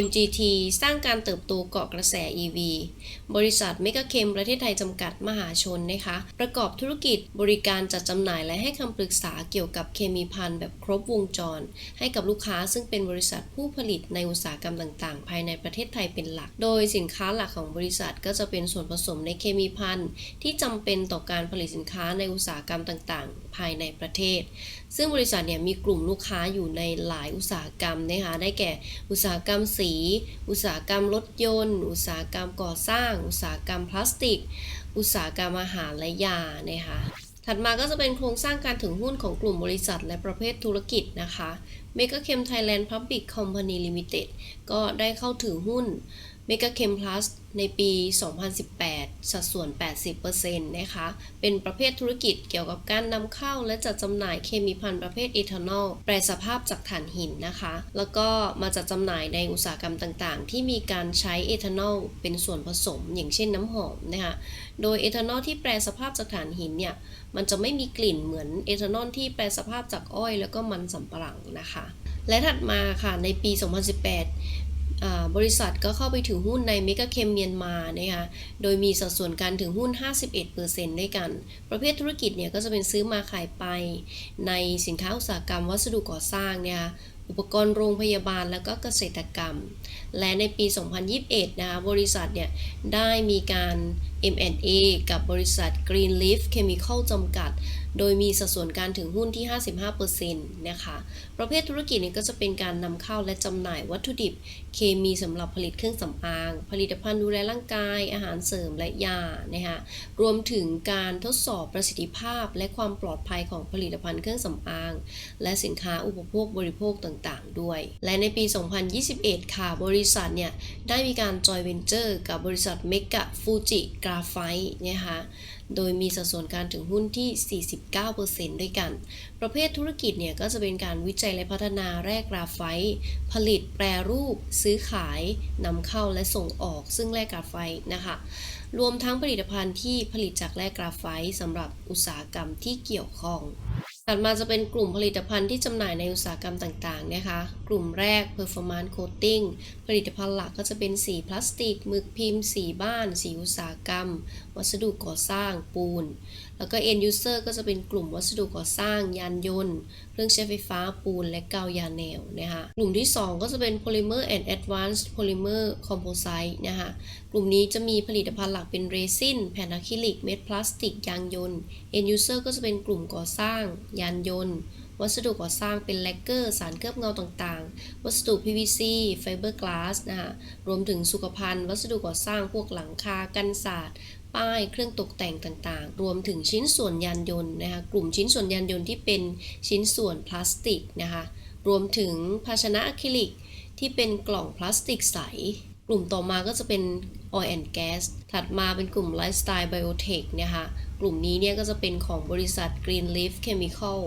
MGT สร้างการเติบโตเกาะกระแส EV บริษัทเมกะเคมประเทศไทยจำกัดมหาชนนะคะ ประกอบธุรกิจบริการจัดจำหน่ายและให้คำปรึกษาเกี่ยวกับเคมีภัณฑ์แบบครบวงจร ให้กับลูกค้าซึ่งเป็นบริษัทผู้ผลิตในอุตสาหกรรมต่างๆ ภายในประเทศไทยเป็นหลัก โดยสินค้าหลักของบริษัทก็จะเป็นส่วนผสมในเคมีภัณฑ์ที่จำเป็นต่อการผลิตสินค้าในอุตสาหกรรมต่างๆ ภายในประเทศ ซึ่งบริษัทเนี่ยมีกลุ่มลูกค้าอยู่ในหลายอุตสาหกรรมนะคะได้แก่อุตสาหกรรมสี อุตสาหกรรมรถยนต์ อุตสาหกรรมก่อสร้าง อุตสาหกรรมพลาสติก อุตสาหกรรมอาหารและยานะคะถัดมาก็จะเป็นโครงสร้างการถือหุ้นของกลุ่มบริษัทและประเภทธุรกิจนะคะ m e g a c h e m Thailand Public Company Limited ก็ได้เข้าถือหุ้น m e g a c h e m Plus ในปี 2018 สัดส่วน 80%นะคะ เป็นประเภทธุรกิจเกี่ยวกับการนำเข้าและจัดจำหน่ายเคมีภัณฑ์ประเภทเอทานอล แปรสภาพจากถ่านหินนะคะ แล้วก็มาจัดจำหน่ายในอุตสาหกรรมต่างๆ ที่มีการใช้เอทานอลเป็นส่วนผสม อย่างเช่นน้ำหอมนะคะ โดยเอทานอลที่แปรสภาพจากถ่านหินเนี่ย มันจะไม่มีกลิ่นเหมือนเอทานอลที่แปรสภาพจากอ้อย แล้วก็มันสำปะหลังนะคะ และถัดมาค่ะในปี 2018 บริษัทก็เข้าไปถือหุ้นในเมกะเคมเมียนมานะคะโดยมีสัดส่วนการถือหุ้น 51%ด้วยกัน ประเภทธุรกิจเนี่ยก็จะเป็นซื้อมาขายไป ในสินค้าอุตสาหกรรมวัสดุก่อสร้างเนี่ยอุปกรณ์โรงพยาบาลและก็เกษตรกรรม และในปี 2021 นะคะบริษัทเนี่ยได้มีการ M&A กับบริษัท Greenleaf Chemical จำกัด โดยมีสัดส่วนการถือหุ้นที่ 55%นะคะ ประเภทธุรกิจนี้ก็จะเป็นการนำเข้าและจำหน่ายวัตถุดิบ เคมีสำหรับผลิตเครื่องสำอาง ผลิตภัณฑ์ดูแลร่างกาย อาหารเสริมและยา นะคะรวมถึงการทดสอบประสิทธิภาพ และความปลอดภัยของผลิตภัณฑ์เครื่องสำอาง และสินค้าอุปโภคบริโภคต่างๆ ด้วย และในปี 2021 ค่ะ บริษัทเนี่ยได้มีการจอยเวนเจอร์กับบริษัทเมกะฟูจิกราไฟนะคะ โดยมีสัดส่วนการถือหุ้นที่ 49%ด้วยกัน ประเภทธุรกิจเนี่ยก็จะเป็นการวิจัยและพัฒนาแร่กราไฟต์ผลิตแปรรูป ซื้อขายนำเข้าและส่งออก ซึ่งแร่กราไฟต์นะคะรวมทั้งผลิตภัณฑ์ที่ผลิตจากแร่กราไฟต์สำหรับอุตสาหกรรมที่เกี่ยวข้อง ถัดมาจะเป็นกลุ่มผลิตภัณฑ์ที่จำหน่ายในอุตสาหกรรมต่างๆนะคะ กลุ่มแรก performance coating ผลิตภัณฑ์หลักก็จะเป็นสีพลาสติก หมึกพิมพ์ สีบ้าน สีอุตสาหกรรม วัสดุก่อสร้าง ปูน แล้วก็ end user ก็จะเป็นกลุ่มวัสดุก่อสร้าง ยานยนต์ เครื่องใช้ไฟฟ้า ปูน และกาวยาแนวนะคะ กลุ่มที่ 2 ก็จะเป็น polymer and advanced polymer composite นะคะ กลุ่มนี้จะมีผลิตภัณฑ์หลักเป็นเรซิน แผ่นอะคริลิก เม็ดพลาสติก ยางยนต์ end user ก็จะเป็นกลุ่มก่อสร้างยานยนต์ วัสดุก่อสร้างเป็นแลกเกอร์ สารเคลือบเงาต่างๆ วัสดุ PVC ไฟเบอร์กลาสนะคะรวมถึงสุขภัณฑ์ วัสดุก่อสร้างพวกหลังคากันศาสตร์ป้ายเครื่องตกแต่งต่างๆ รวมถึงชิ้นส่วนยานยนต์นะคะกลุ่มชิ้นส่วนยานยนต์ที่เป็นชิ้นส่วนพลาสติกนะคะรวมถึงภาชนะอะคริลิกที่เป็นกล่องพลาสติกใส ลุ่มต่อมาก็จะเป็น oil and gas ถัดมาเป็นกลุ่ม lifestyle biotech นะคะกลุ่มนี้เนี่ยก็จะเป็นของบริษัท Greenleaf Chemical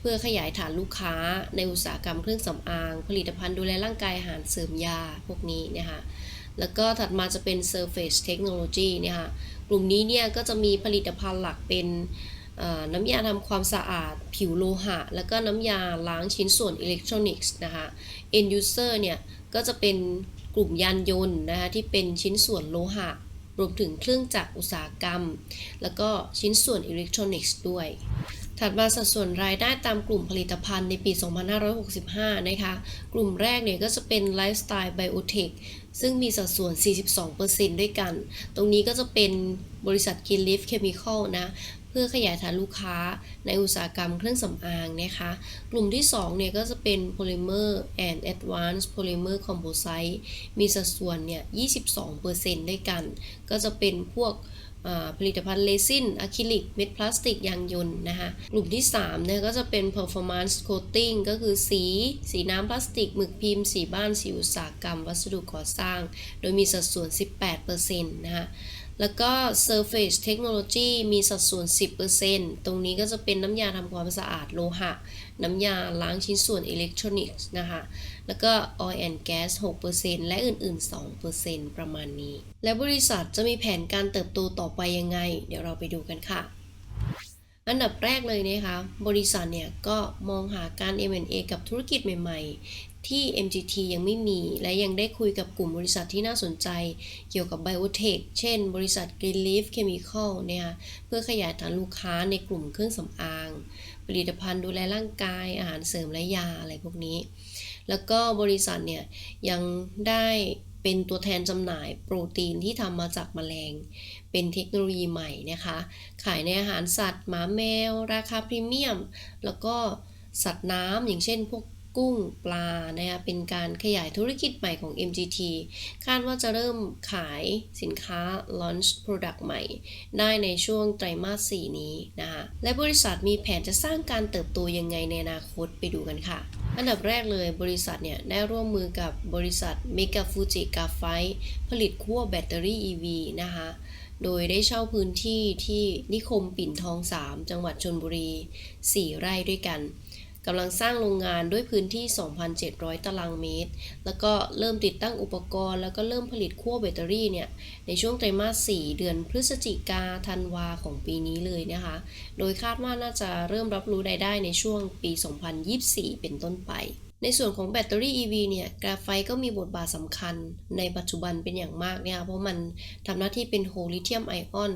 เพื่อขยายฐานลูกค้าในอุตสาหกรรมเครื่องสำอาง ผลิตภัณฑ์ดูแลร่างกายอาหารเสริมยาพวกนี้นะคะแล้วก็ถัดมาจะเป็น Surface Technology เนี่ยค่ะกลุ่มนี้เนี่ยก็จะมีผลิตภัณฑ์หลักเป็นน้ำยาทำความสะอาด ผิวโลหะ แล้วก็น้ำยาล้างชิ้นส่วนอิเล็กทรอนิกส์นะคะ End User เนี่ยก็จะเป็น กลุ่มยานยนต์นะคะที่เป็นชิ้นส่วนโลหะ รวมถึงเครื่องจักรอุตสาหกรรม แล้วก็ชิ้นส่วนอิเล็กทรอนิกส์ด้วย ถัดมาสัดส่วนรายได้ตามกลุ่มผลิตภัณฑ์ในปี 2565 นะคะ กลุ่มแรกเนี่ยก็จะเป็นไลฟ์สไตล์ไบโอเทคซึ่งมีสัดส่วน 42%ด้วยกัน ตรงนี้ก็จะเป็นบริษัท Greenleaf Chemical นะ พื่อขยายฐานลูกค้าในอุตสาหกรรมเครื่องสำอางนะคะ กลุ่มที่ 2 เนี่ยก็จะเป็น Polymer and Advanced Polymer Composite มีสัดส่วนเนี่ย 22%ด้วยกัน ก็จะเป็นพวกผลิตภัณฑ์เลซินอะคริลิก เม็ดพลาสติก ยางยนต์นะคะกลุ่มที่3เนี่ยก็จะเป็น performance coating ก็คือสี สีน้ำพลาสติก หมึกพิมพ์ สีบ้าน สีอุตสาหกรรม วัสดุก่อสร้าง โดยมีสัดส่วน 18%นะคะ แล้วก็ Surface Technology มีสัดส่วน 10%ตรงนี้ก็จะเป็นน้ำยาทำความสะอาดโลหะ น้ำยาล้างชิ้นส่วนอิเล็กทรอนิกส์นะคะ แล้วก็ Oil and Gas 6%และอื่น ๆ 2%ประมาณนี้ และบริษัทจะมีแผนการเติบโตต่อไปยังไง เดี๋ยวเราไปดูกันค่ะ อันดับแรกเลยนะคะ บริษัทเนี่ยก็มองหาการ M&A กับธุรกิจใหม่ ๆ ที่ MGT ยังไม่มี และยังได้คุยกับกลุ่มบริษัทที่น่าสนใจ เกี่ยวกับ Biotech เช่น บริษัท Greenleaf Chemical เนี่ยเพื่อขยายฐานลูกค้าในกลุ่มเครื่องสำอาง ผลิตภัณฑ์ดูแลร่างกาย อาหารเสริมและยาอะไรพวกนี้ แล้วก็บริษัทเนี่ยยังได้เป็นตัวแทนจำหน่ายโปรตีนที่ทำมาจากแมลง เป็นเทคโนโลยีใหม่นะคะ ขายในอาหารสัตว์ หมาแมว ราคาพรีเมียม แล้วก็สัตว์น้ำอย่างเช่นพวก กุ้งปลานะคะเป็นการขยายธุรกิจใหม่ของ MGT คาดว่าจะเริ่มขายสินค้า launch product ใหม่ ได้ในช่วงไตรมาส 4 นี้นะคะและบริษัทมีแผนจะสร้างการเติบโตยังไงในอนาคตไปดูกันค่ะอันดับแรกเลยบริษัทเนี่ย ได้ร่วมมือกับบริษัท Mega Fuji g a f i ผลิตขั้วแบตเตอรี่ EV นะคะ โดยได้เช่าพื้นที่ที่นิคมปิ่นทอง 3 จังหวัดชนบุรี 4 ไร่ด้วยกัน กำลังสร้างโรงงานด้วยพื้นที่ 2,700 ตารางเมตร แล้วก็เริ่มติดตั้งอุปกรณ์ แล้วก็เริ่มผลิตขั้วแบตเตอรี่เนี่ย ในช่วงไตรมาส 4 เดือนพฤศจิกาธันวาของปีนี้เลยนะคะ โดยคาดว่าน่าจะเริ่มรับรู้รายได้ในช่วงปี 2024 เป็นต้นไป ในส่วนของแบตเตอรี่ EV เนี่ยกราไฟต์ก็มีบทบาทสำคัญในปัจจุบันเป็นอย่างมากเนี่ยเพราะมันทำหน้าที่เป็นโฮลิเธียมไอออน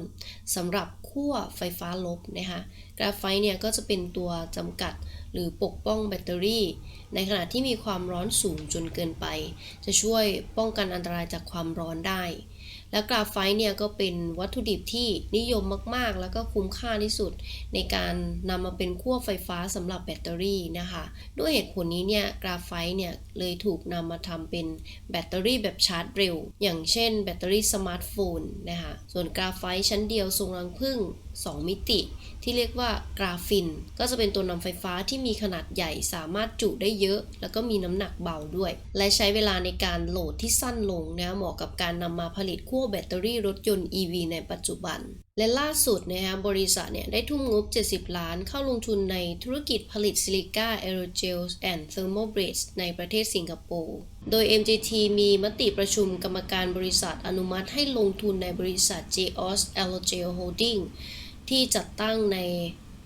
สำหรับขั้วไฟฟ้าลบนะคะกราไฟต์เนี่ยก็จะเป็นตัวจำกัดหรือปกป้องแบตเตอรี่ ในขณะที่มีความร้อนสูงจนเกินไป จะช่วยป้องกันอันตรายจากความร้อนได้ และกราไฟต์เนี่ยก็เป็นวัตถุดิบที่นิยมมากๆ แล้วก็คุ้มค่าที่สุด ในการนำมาเป็นขั้วไฟฟ้าสำหรับแบตเตอรี่นะคะ ด้วยเหตุผลนี้เนี่ยกราไฟต์เนี่ยเลยถูกนำมาทำเป็นแบตเตอรี่แบบชาร์จเร็ว อย่างเช่นแบตเตอรี่สมาร์ทโฟนนะคะส่วนกราไฟต์ชั้นเดียวทรงรังผึ้ง 2 มิติ ที่เรียกว่ากราฟิน ก็จะเป็นตัวนำไฟฟ้าที่มีขนาดใหญ่สามารถจุได้เยอะ แล้วก็มีน้ำหนักเบาด้วย และใช้เวลาในการโหลดที่สั้นลงนะเหมาะกับการนำมาผลิตขั้วแบตเตอรี่รถยนต์ EV ในปัจจุบัน และล่าสุดนะคะบริษัทเนี่ยได้ทุ่มงบ 70 ล้านเข้าลงทุนในธุรกิจผลิตซิลิก้าแอโรเจลแอนด์เทอร์โมบริดจ์ในประเทศสิงคโปร์โดย MGT มีมติประชุมกรรมการบริษัทอนุมัติให้ลงทุนในบริษัท JOS Aerogel Holding ที่จัดตั้งใน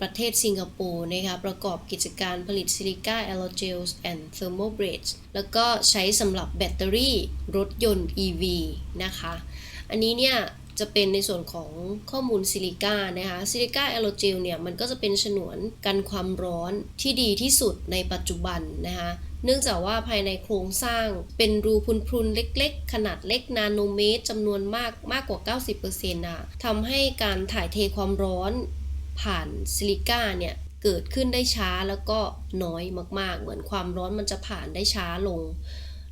ประเทศสิงคโปร์นะคะประกอบกิจการผลิตซิลิก้าแอลโรเจลแอนด์เทอร์โมเบรดแล้วก็ใช้สำหรับแบตเตอรี่รถยนต์ EV นะคะ อันนี้เนี่ยจะเป็นในส่วนของข้อมูลซิลิก้านะคะซิลิก้าแอโรเจลเนี่ยมันก็จะเป็นฉนวนกันความร้อนที่ดีที่สุดในปัจจุบันนะคะ เนื่องจากว่าภายในโครงสร้างเป็นรูพุนๆ เล็กๆ ขนาดเล็กนาโนเมตรจำนวนมากมากกว่า 90%นะทำให้การถ่ายเทความร้อนผ่านซิลิก้าเนี่ยเกิดขึ้นได้ช้าแล้วก็น้อยมากๆ เหมือนความร้อนมันจะผ่านได้ช้าลง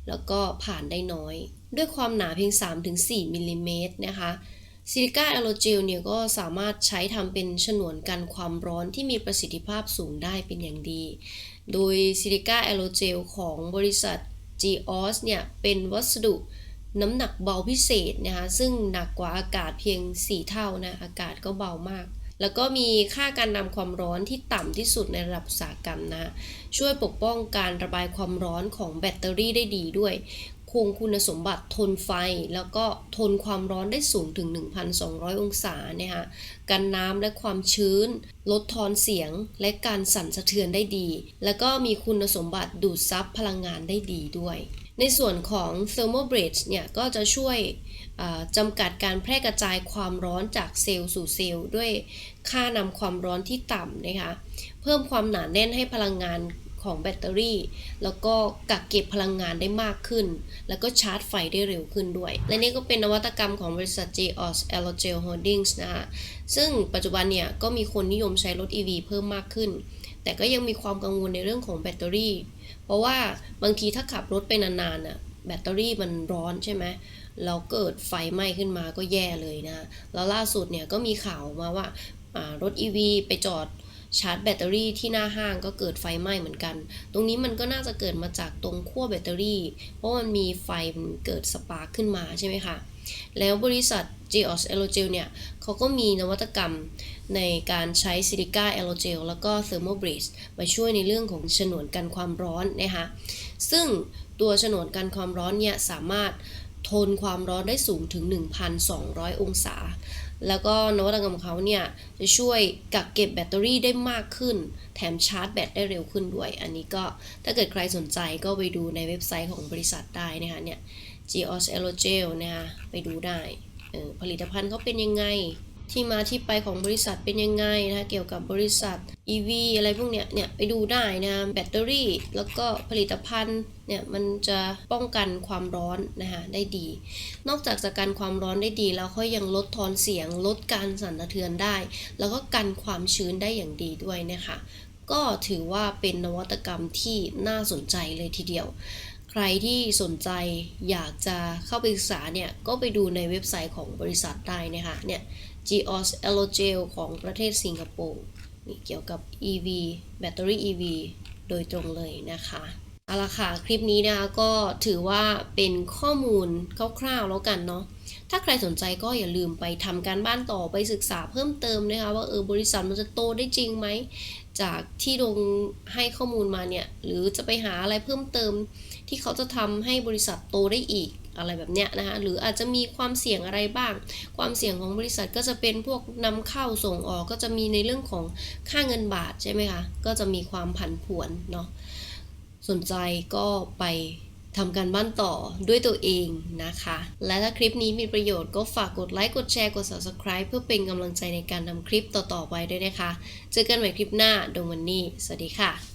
แล้วก็ผ่านได้น้อย ด้วยความหนาเพียง 3-4มิลลิเมตรนะคะ ซิลิก้าแอโลเจลเนี่ยก็สามารถใช้ทำเป็นฉนวนกันความร้อนที่มีประสิทธิภาพสูงได้เป็นอย่างดี โดยซิลิก้าแอโลเจลของบริษัท GOS เนี่ยเป็นวัสดุน้ำหนักเบาพิเศษนะคะซึ่งหนักกว่าอากาศเพียง 4 เท่านะอากาศก็เบามาก แล้วก็มีค่าการนำความร้อนที่ต่ำที่สุดในระดับอุตสาหกรรมนะ ช่วยปกป้องการระบายความร้อนของแบตเตอรี่ได้ดีด้วย คงคุณสมบัติทนไฟ แล้วก็ทนความร้อนได้สูงถึง 1,200 องศาเนี่ยค่ะกันน้ำและความชื้น ลดทอนเสียงและการสั่นสะเทือนได้ดี แล้วก็มีคุณสมบัติดูดซับพลังงานได้ดีด้วย ในส่วนของ thermal bridge เนี่ยก็จะช่วย จำกัดการแพร่กระจายความร้อนจากเซลล์สู่เซลล์ด้วยค่านำความร้อนที่ต่ำนะคะ เพิ่มความหนาแน่นให้พลังงานของแบตเตอรี่ แล้วก็กักเก็บพลังงานได้มากขึ้น แล้วก็ชาร์จไฟได้เร็วขึ้นด้วย และนี่ก็เป็นนวัตกรรมของบริษัท JOS Aerogel Holdings นะคะซึ่งปัจจุบันเนี่ยก็มีคนนิยมใช้รถ EV เพิ่มมากขึ้น แต่ก็ยังมีความกังวลในเรื่องของแบตเตอรี่ เพราะว่าบางทีถ้าขับรถไปนานๆน่ะแบตเตอรี่มันร้อนใช่ไหม แล้วเกิดไฟไหม้ขึ้นมาก็แย่เลยนะ แล้วล่าสุดเนี่ยก็มีข่าวมาว่ารถ EV ไปจอดชาร์จแบตเตอรี่ที่หน้าห้างก็เกิดไฟไหม้เหมือนกัน ตรงนี้มันก็น่าจะเกิดมาจากตรงขั้วแบตเตอรี่ เพราะมันมีไฟมันเกิดสปาร์คขึ้นมาใช่ไหมคะ แล้วบริษัท GEOS Aerogel เนี่ยเขาก็มีนวัตกรรมในการใช้ซิลิก้าแอโรเจลแล้วก็ Thermal Bridge มาช่วยในเรื่องของฉนวนกันความร้อนนะคะ ซึ่งตัวฉนวนกันความร้อนเนี่ยสามารถ นความร้อนได้สูงถึง 1,200 องศา แล้วก็นวัตกรรมของเขาเนี่ยจะช่วยกักเก็บแบตเตอรี่ได้มากขึ้น แถมชาร์จแบตได้เร็วขึ้นด้วย อันนี้ก็ถ้าเกิดใครสนใจก็ไปดูในเว็บไซต์ของบริษัทได้นะคะเนี่ย Geos Aerogel นะคะไปดูได้เออผลิตภัณฑ์เขาเป็นยังไง ที่มาที่ไปของบริษัทเป็นยังไงนะคะเกี่ยวกับบริษัท EV อะไรพวกเนี้ยเนี่ยไปดูได้นะแบตเตอรี่ แล้วก็ผลิตภัณฑ์เนี่ยมันจะป้องกันความร้อนนะคะได้ดี นอกจากจะกันความร้อนได้ดี แล้วเขายังลดทอนเสียงลดการสั่นสะเทือนได้ แล้วก็กันความชื้นได้อย่างดีด้วยนะคะก็ถือว่าเป็นนวัตกรรมที่น่าสนใจเลยทีเดียว ใครที่สนใจอยากจะเข้าไปศึกษาเนี่ยก็ไปดูในเว็บไซต์ของบริษัทได้นะคะเนี่ย Geos Aerogel ของประเทศสิงคโปร์นี่เกี่ยวกับ EV แบตเตอรี่ EV โดยตรงเลยนะคะเอาละค่ะ คลิปนี้นะคะก็ถือว่าเป็นข้อมูลคร่าวๆแล้วกันเนาะถ้าใครสนใจก็อย่าลืมไปทำการบ้านต่อไปศึกษาเพิ่มเติมนะคะว่าเออบริษัทมันจะโตได้จริงไหม จากที่ลงให้ข้อมูลมาเนี่ย หรือจะไปหาอะไรเพิ่มเติมที่เขาจะทำให้บริษัทโตได้อีก อะไรแบบเนี้ยนะคะหรืออาจจะมีความเสี่ยงอะไรบ้าง ความเสี่ยงของบริษัทก็จะเป็นพวกนำเข้าส่งออกก็จะมีในเรื่องของค่าเงินบาทใช่ไหมคะก็จะมีความผันผวนเนาะสนใจก็ไปทำการบ้านต่อด้วยตัวเองนะคะ และถ้าคลิปนี้มีประโยชน์ก็ฝากกดไลค์ กดแชร์ กด subscribe เพื่อเป็นกำลังใจในการทำคลิปต่อๆไปด้วยนะคะ เจอกันใหม่คลิปหน้าดงวันนี้ สวัสดีค่ะ